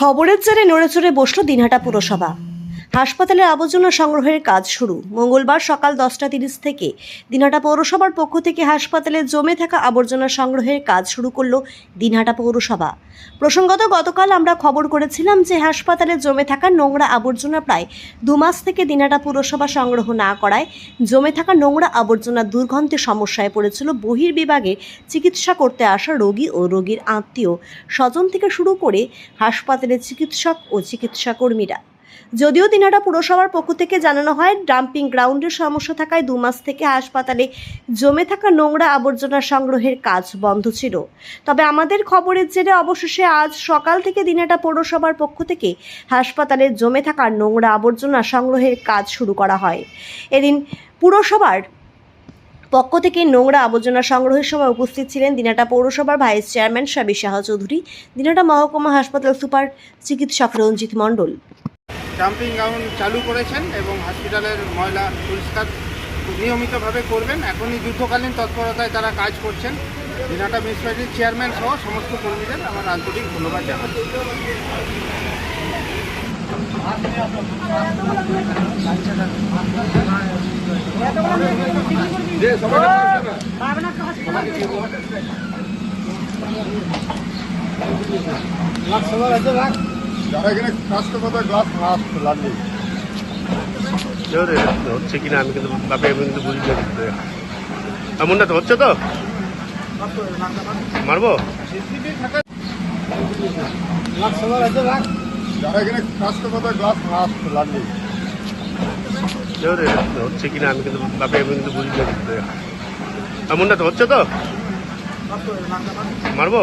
খবরের জেরে নড়েচড়ে বসল দিনহাটা পুরসভা। হাসপাতালের আবর্জনা সংগ্রহের কাজ শুরু। মঙ্গলবার সকাল দশটা তিরিশ থেকে দিনহাটা পৌরসভার পক্ষ থেকে হাসপাতালে জমে থাকা আবর্জনা সংগ্রহের কাজ শুরু করল দিনহাটা পৌরসভা। প্রসঙ্গত, গতকাল আমরা খবর করেছিলাম যে হাসপাতালে জমে থাকা নোংরা আবর্জনা প্রায় দু মাস থেকে দিনহাটা পৌরসভা সংগ্রহ না করায় জমে থাকা নোংরা আবর্জনা দুর্গন্ধে সমস্যায় পড়েছিল বহির্বিভাগে চিকিৎসা করতে আসা রোগী ও রোগীর আত্মীয়। স্বজন থেকে শুরু করে হাসপাতালের চিকিৎসক ও চিকিৎসা কর্মীরা যদিও দিনাটা পুরসভার পক্ষ থেকে জানানো হয়, ডাম্পিং গ্রাউন্ডের সমস্যা থাকায় দু মাস থেকে হাসপাতালে জমে থাকা নোংরা আবর্জনা সংগ্রহের কাজ বন্ধ ছিল। তবে আমাদের খবরের জেরে অবশেষে আজ সকাল থেকে দিনাটা পৌরসভার পক্ষ থেকে হাসপাতালে জমে থাকা নোংরা আবর্জনা সংগ্রহের কাজ শুরু করা হয়। এদিন পুরসভার পক্ষ থেকে নোংরা আবর্জনা সংগ্রহের সময় উপস্থিত ছিলেন দিনাটা পৌরসভার ভাইস চেয়ারম্যান সাবি শাহ চৌধুরী, দিনাটা মহকুমা হাসপাতাল সুপার চিকিৎসক রঞ্জিত মণ্ডল। ডাম্পিং গ্রাউন্ড চালু করেছেন এবং হসপিটালের ময়লা পরিষ্কার নিয়মিতভাবে করবেন। এখনই যুদ্ধকালীন তৎপরতায় তারা কাজ করছেন। দিনাটা মিউনিসিপ্যালিটির চেয়ারম্যান সহ সমস্ত কর্মীদের আমার আন্তরিক ধন্যবাদ জানাচ্ছি। যারা এখানে কাজ করতে গ্লাস মাছ লাগবে। হচ্ছে কিনা আমি কিন্তু বাপে আমি কিন্তু পারছি এমনটা তো হচ্ছে তো? মারবো? যারা এখানে কাজ করতে গ্লাস মাছ লাগবে। জোরে হচ্ছে কিনা আমি কিন্তু বাপে আমি কিন্তু পারছি এমনটা তো হচ্ছে তো? মারবো?